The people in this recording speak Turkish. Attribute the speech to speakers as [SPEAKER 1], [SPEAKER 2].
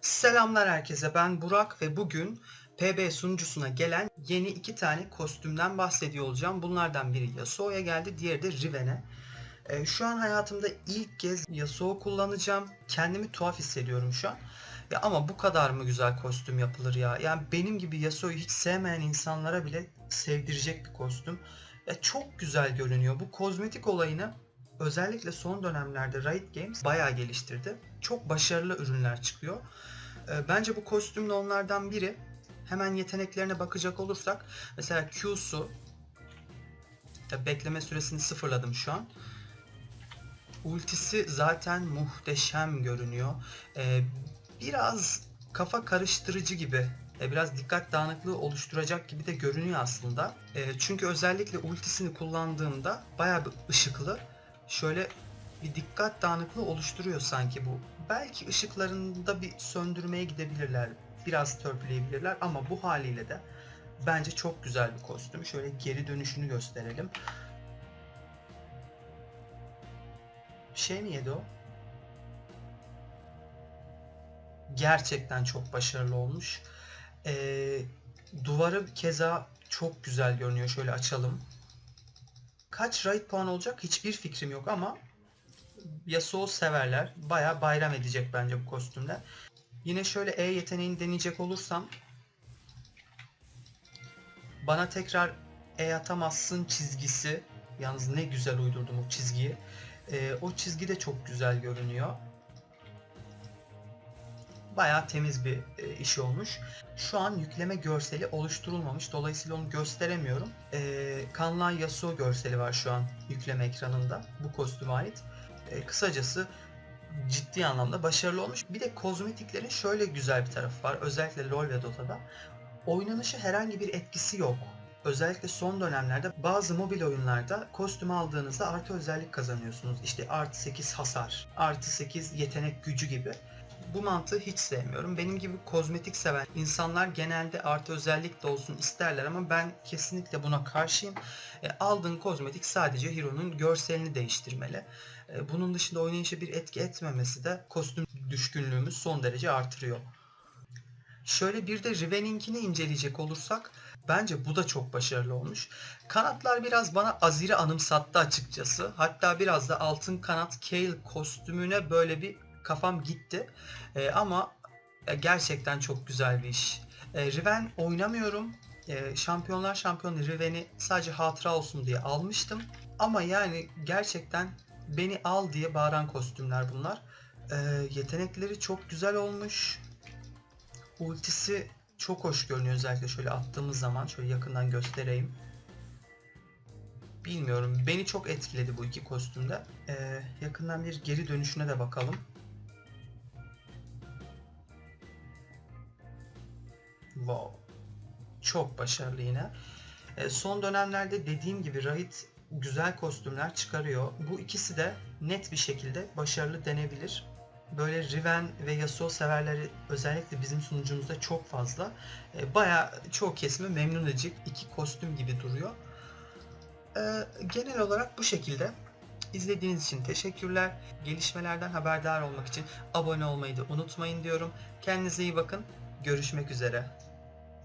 [SPEAKER 1] Selamlar herkese ben Burak ve bugün PB sunucusuna gelen yeni iki tane kostümden bahsediyor olacağım. Bunlardan biri Yasuo'ya geldi, diğeri de Riven'e. Ee, şu an hayatımda ilk kez Yasuo kullanacağım. Kendimi tuhaf hissediyorum şu an. Ya ama bu kadar mı güzel kostüm yapılır ya? Yani benim gibi Yasuo'yu hiç sevmeyen insanlara bile sevdirecek bir kostüm. Ya çok güzel görünüyor. Bu kozmetik olayını özellikle son dönemlerde Riot Games bayağı geliştirdi. Çok başarılı ürünler çıkıyor. Ee, Bence bu kostüm de onlardan biri. Hemen yeteneklerine bakacak olursak mesela Q'su Tabii bekleme süresini sıfırladım şu an. Ultisi zaten muhteşem görünüyor. Ee, biraz kafa karıştırıcı gibi, e, biraz dikkat dağınıklığı oluşturacak gibi de görünüyor aslında. E, çünkü özellikle ultisini kullandığımda bayağı bir ışıklı. Şöyle bir dikkat dağınıklığı oluşturuyor sanki bu. Belki ışıklarında bir söndürmeye gidebilirler. Biraz törpüleyebilirler ama bu haliyle de bence çok güzel bir kostüm. Şöyle geri dönüşünü gösterelim. Şey mi yedi o? Gerçekten çok başarılı olmuş. Ee, duvarı keza çok güzel görünüyor. Şöyle açalım. Kaç raid puan olacak hiçbir fikrim yok ama Yasuo severler. Bayağı bayram edecek bence bu kostümle. Yine şöyle E yeteneğini deneyecek olursam bana tekrar E atamazsın çizgisi yalnız ne güzel uydurdum o çizgiyi. Ee, o çizgi de çok güzel görünüyor. Bayağı temiz bir e, iş olmuş. Şu an yükleme görseli oluşturulmamış. Dolayısıyla onu gösteremiyorum. Ee, Kanlan Yasuo görseli var şu an yükleme ekranında. Bu kostüme ait. Ee, kısacası ciddi anlamda başarılı olmuş. Bir de kozmetiklerin şöyle güzel bir tarafı var. Özellikle LoL ve Dota'da. Oynanışa herhangi bir etkisi yok. Özellikle son dönemlerde bazı mobil oyunlarda kostüm aldığınızda artı özellik kazanıyorsunuz. İşte artı 8 hasar, artı 8 yetenek gücü gibi. Bu mantığı hiç sevmiyorum. Benim gibi kozmetik seven insanlar genelde artı özellik de olsun isterler ama ben kesinlikle buna karşıyım. E, aldığın kozmetik sadece hero'nun görselini değiştirmeli. E, bunun dışında oynayışa bir etki etmemesi de kostüm düşkünlüğümü son derece artırıyor. Şöyle bir de Riven'inkini inceleyecek olursak bence bu da çok başarılı olmuş. Kanatlar biraz bana Azir'i anımsattı açıkçası. Hatta biraz da altın kanat Kale kostümüne böyle bir kafam gitti. Ee, ama e, gerçekten çok güzel bir iş. Ee, Riven oynamıyorum. Ee, Şampiyonlar Şampiyonu Riven'i sadece hatıra olsun diye almıştım. Ama yani gerçekten beni al diye bağıran kostümler bunlar. Ee, yetenekleri çok güzel olmuş. Ultisi çok hoş görünüyor özellikle şöyle attığımız zaman şöyle yakından göstereyim. Bilmiyorum beni çok etkiledi bu iki kostümde. Ee, yakından bir geri dönüşüne de bakalım. Wow. Çok başarılı yine. Ee, son dönemlerde dediğim gibi Rahit güzel kostümler çıkarıyor. Bu ikisi de net bir şekilde başarılı denebilir. Böyle Riven ve Yasuo severleri özellikle bizim sunucumuzda çok fazla. E, bayağı çoğu kesimi memnun edecek iki kostüm gibi duruyor. E, genel olarak bu şekilde. İzlediğiniz için teşekkürler. Gelişmelerden haberdar olmak için abone olmayı da unutmayın diyorum. Kendinize iyi bakın. Görüşmek üzere.